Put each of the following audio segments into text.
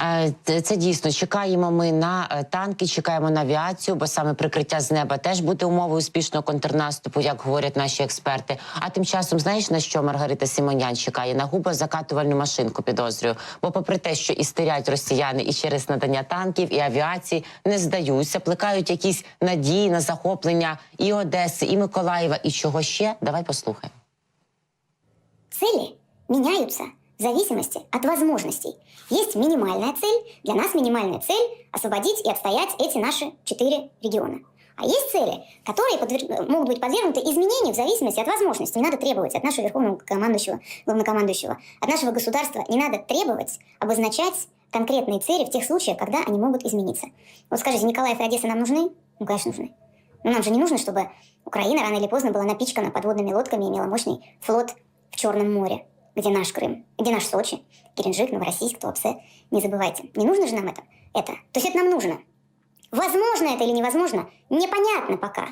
Е, Це дійсно чекаємо ми на е, танки, чекаємо на авіацію, бо саме прикриття з неба теж буде умовою успішного контрнаступу, як говорять наші експерти. А тим часом, знаєш на що Маргарита Симонян чекає? На губозакатувальну машинку підозрюю. Бо, попри те, що істерять росіяни і через надання танків і авіації не здаються, плекають якісь надії на захоплення і Одеси, і Миколаєва, і чого ще? Давай послухаємо. Цели меняются в зависимости от возможностей. Есть минимальная цель. Для нас минимальная цель – освободить и отстоять эти наши четыре региона. А есть цели, которые подвер- могут быть подвергнуты изменению в зависимости от возможностей. Не надо требовать от нашего верховного командующего, главнокомандующего, от нашего государства не надо требовать обозначать конкретные цели в тех случаях, когда они могут измениться. Вот скажите, Николаев и Одесса нам нужны? Ну, конечно, нужны. Но нам же не нужно, чтобы Украина рано или поздно была напичкана подводными лодками и имела мощный флот в Черном море, где наш Крым, где наш Сочи, Геленджик, Новороссийск, Туапсе. Не забывайте, не нужно же нам это? Это. То есть это нам нужно. Возможно это или невозможно, непонятно пока.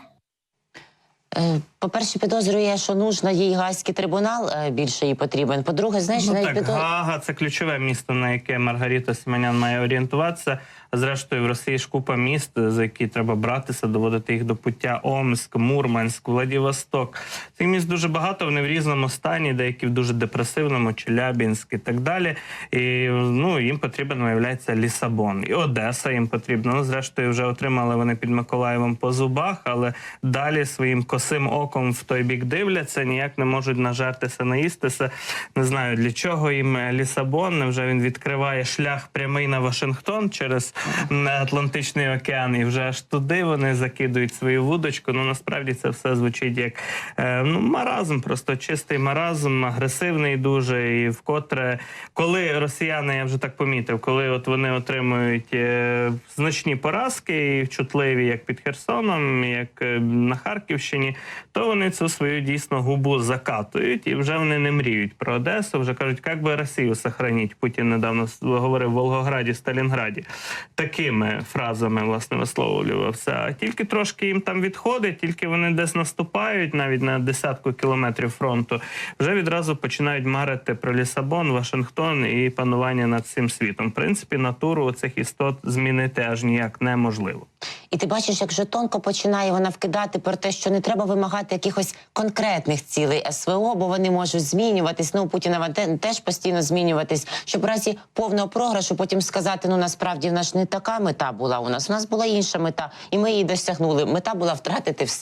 Е, По-перше, підозрює, що нужна їй гаазький трибунал е, більше їй потрібен. По-друге, знаєш, Ну навіть так, підо- Гага це ключове місто, на яке Маргарита Сіманян має орієнтуватися. Зрештою, в Росії ж купа міст, за які треба братися, доводити їх до пуття. Омск, Мурманськ, Владивосток. Цих міст дуже багато, вони в різному стані, деякі в дуже депресивному, Челябінськ і так далі. І ну їм потрібен, виявляється, Лісабон. І Одеса їм потрібна. Ну, зрештою, вже отримали вони під Миколаєвом по зубах, але далі своїм косим оком в той бік дивляться, ніяк не можуть нажертися, наїстися. Не знаю для чого їм Лісабон. Невже він відкриває шлях прямий на Вашингтон через м, Атлантичний океан, і вже аж туди вони закидують свою вудочку. Ну насправді це все звучить як е, ну маразм, просто чистий маразм, агресивний дуже. І вкотре, коли росіяни, я вже так помітив, коли от вони отримують е, значні поразки, і чутливі, як під Херсоном, як е, на Харківщині, то вони цю свою дійсно губу закатують, і вже вони не мріють про Одесу. Вже кажуть, як би Росію сохраніть. Путін недавно говорив в Волгограді, Сталінграді. Такими фразами власне висловлювався. Тільки трошки їм там відходить, тільки вони десь наступають, навіть на десятку кілометрів фронту, вже відразу починають марити про Лісабон, Вашингтон і панування над цим світом. В принципі, натуру цих істот змінити аж ніяк неможливо. І ти бачиш, як же тонко починає вона вкидати про те, що не треба вимагати якихось конкретних цілей СВО, бо вони можуть змінюватись. Ну у Путіна те- теж постійно змінюватись, щоб в разі повного програшу потім сказати: ну насправді в нас не така мета була у нас. У нас була інша мета, і ми її досягнули. Мета була втратити все.